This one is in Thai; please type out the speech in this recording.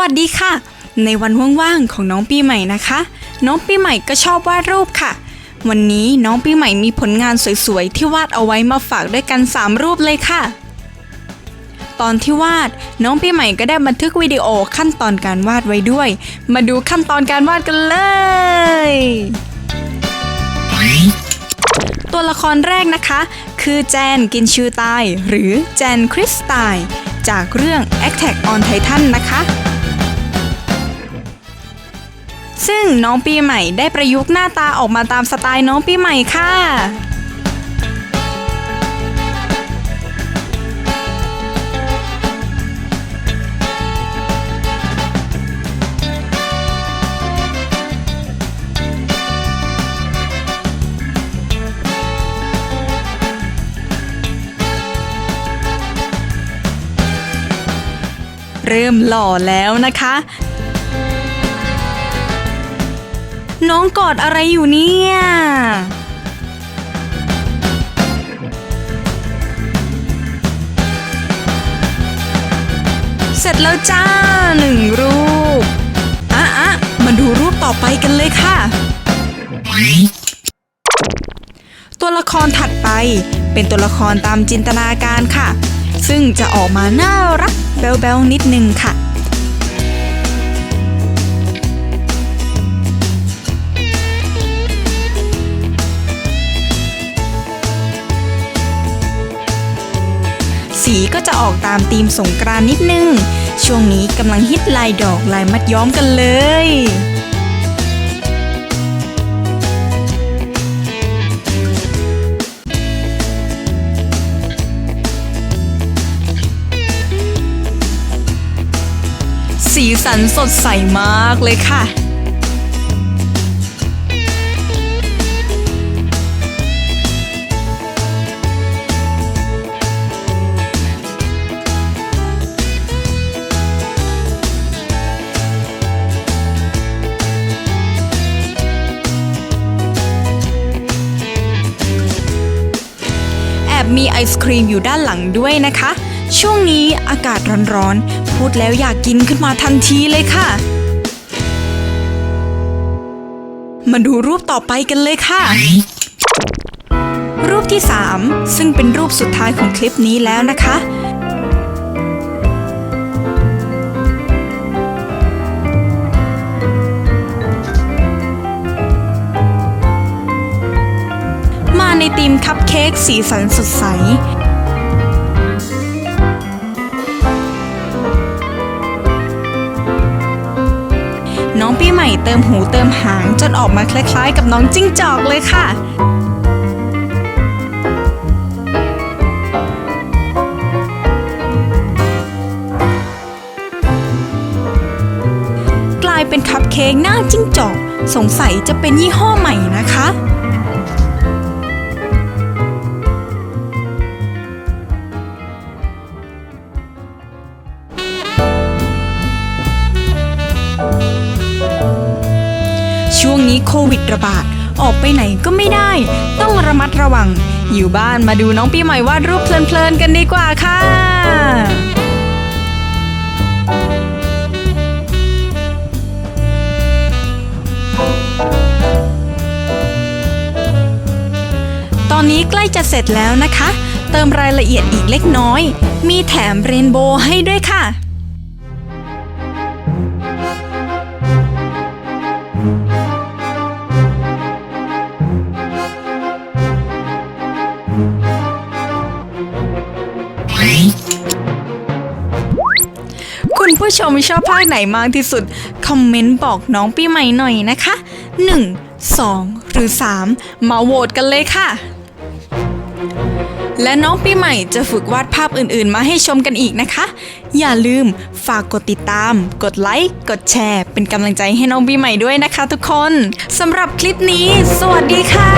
วัสดีค่ะ ในวันว่างๆของน้องปีใหม่นะคะ น้องปีใหม่ก็ชอบวาดรูปค่ะ วันนี้น้องปีใหม่มีผลงานสวยๆที่วาดเอาไว้มาฝากด้วยกัน 3 รูปเลยค่ะ ตอนที่วาดน้องปีใหม่ก็ได้บันทึกวิดีโอขั้นตอนการวาดไว้ด้วย มาดูขั้นตอนการวาดกันเลย ตัวละครแรกนะคะ คือแจนกินชื่อตาย หรือแจนคริสตายจากเรื่อง Attack on Titan นะคะ ซึ่งน้องปีใหม่ได้ประยุกต์หน้าตาออกมาตามสไตล์น้องปีใหม่ค่ะเริ่มหล่อแล้วนะคะ น้องกอดอะไรอยู่เนี่ย เสร็จแล้วจ้าหนึ่งรูป อะอะมาดูรูปต่อไปกันเลยค่ะ ตัวละครถัดไปเป็นตัวละครตามจินตนาการค่ะ ซึ่งจะออกมาน่ารักแบ๊วๆนิดนึงค่ะ สีก็จะออกตามธีมสงกรานนิดนึง ช่วงนี้กำลังฮิตลายดอกลายมัดย้อมกันเลยสีสันสดใสมากเลยค่ะ มีไอศครีมอยู่ด้านหลังด้วยนะคะ ช่วงนี้อากาศร้อนๆ พูดแล้วอยากกินขึ้นมาทันทีเลยค่ะ มาดูรูปต่อไปกันเลยค่ะ รูปที่ 3 ซึ่งเป็นรูปสุดท้ายของคลิปนี้แล้วนะคะ เค้กสีสันสดใสน้องปีใหม่เติมหูเติมหางจนออกมาคล้ายๆ กับน้องจิ้งจอกเลยค่ะ กลายเป็นคัพเค้กหน้าจิ้งจอก สงสัยจะเป็นยี่ห้อใหม่นะคะ วงนี้โควิดระบาด ออกไปไหนก็ไม่ได้ ต้องระมัดระวัง อยู่บ้านมาดูน้องปีใหม่วาดรูปเพลินๆกันดีกว่าค่ะ ตอนนี้ใกล้จะเสร็จแล้วนะคะ เติมรายละเอียดอีกเล็กน้อย มีแถมเรนโบว์ให้ด้วยค่ะ มชอบภาคไหนมากที่สุด คอมเมนต์บอกน้องปีใหม่หน่อยนะคะ 1 2 หรือ 3 มาโหวตกันเลยค่ะ และน้องปีใหม่จะฝึกวาดภาพอื่นๆ มาให้ชมกันอีกนะคะ อย่าลืมฝากกดติดตาม กดไลค์ กดแชร์ เป็นกำลังใจให้น้องปีใหม่ด้วยนะคะทุกคนสำหรับคลิปนี้ สวัสดีค่ะ